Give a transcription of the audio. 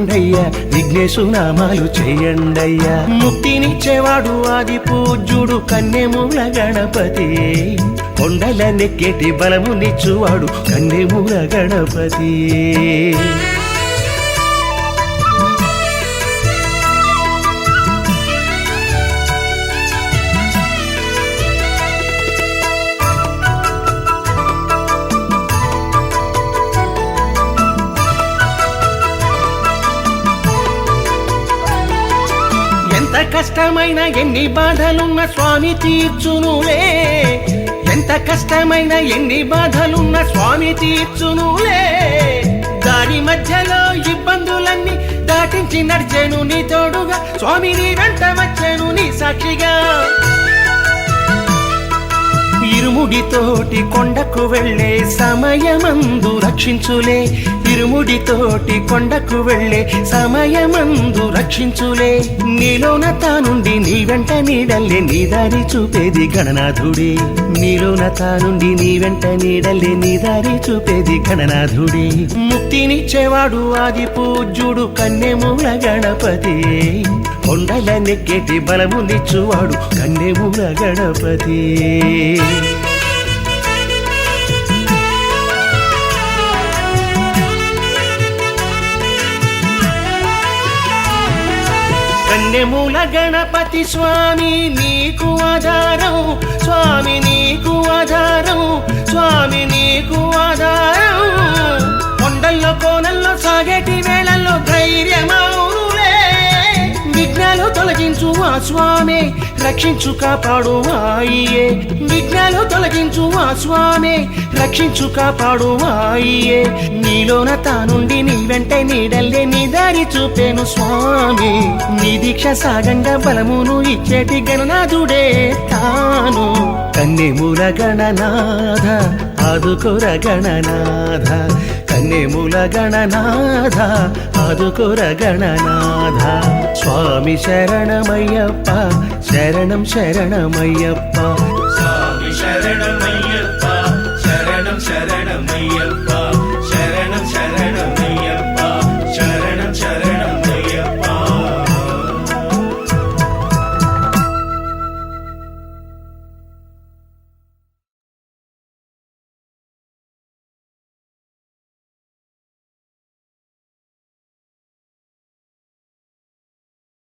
చేయండయ్యా. విఘ్నేశు నామాలు చేయండయ్యా. ముక్తినిచ్చేవాడు ఆది పూజ్యుడు కన్నెమూల గణపతి. కొండల నెక్కేటి బలమునిచ్చువాడు కన్నెమూల గణపతి. కష్టమైన ఎన్ని బాధలున్న స్వామి తీర్చునులే. ఎంత కష్టమైన ఎన్ని బాధలున్న స్వామి తీర్చునులే. దాని మధ్యలో ఇబ్బందులన్నీ దాటించి నడిచేను నీ తోడుగా. స్వామి నీ వెంట వచ్చాను నీ సాక్షిగా. ఇరుముడితోటి కొండకు వెళ్ళే సమయమందు రక్షించులే. ఇరుముడితోటి కొండకు వెళ్ళే సమయమందు రక్షించులే. నీలోన తానుండి నీ వెంట నీడల్లే నీ దారి చూపేది గణనాథుడే. నీలోన తానుండి నీ వెంట నీడల్లే నీ దారి చూపేది గణనాథుడే. ముక్తినిచ్చేవాడు ఆది పూజ్యుడు కన్నెమూల గణపతి. కొండల నెక్కేటి బలమునిచ్చువాడు కన్నెమూల గణపతి. జయముల గణపతి స్వామి నీకు ఆధారం. స్వామి నీకు ఆధారం. స్వామి స్వామి రక్షించు కాపాడు ఆయియే విఘ్నాలు తొలగించు ఆ స్వామి రక్షించు కాపాడు ఆయియే నీలోన తానుండి నీ వెంట నీడల్లే నీ దారి చూపేను స్వామి. నీ దీక్ష సాగంగా బలమును ఇచ్చేటి గణనాథుడే తాను. కన్నెమూల గణనాథ ఆదుకొర గణనాథ కన్నెమూల గణనాథ ఆదుకొర గణనాథ స్వామి శరణమయ్యప్ప శరణం శరణమయ్యప్ప. స్వామి శరణమయ్య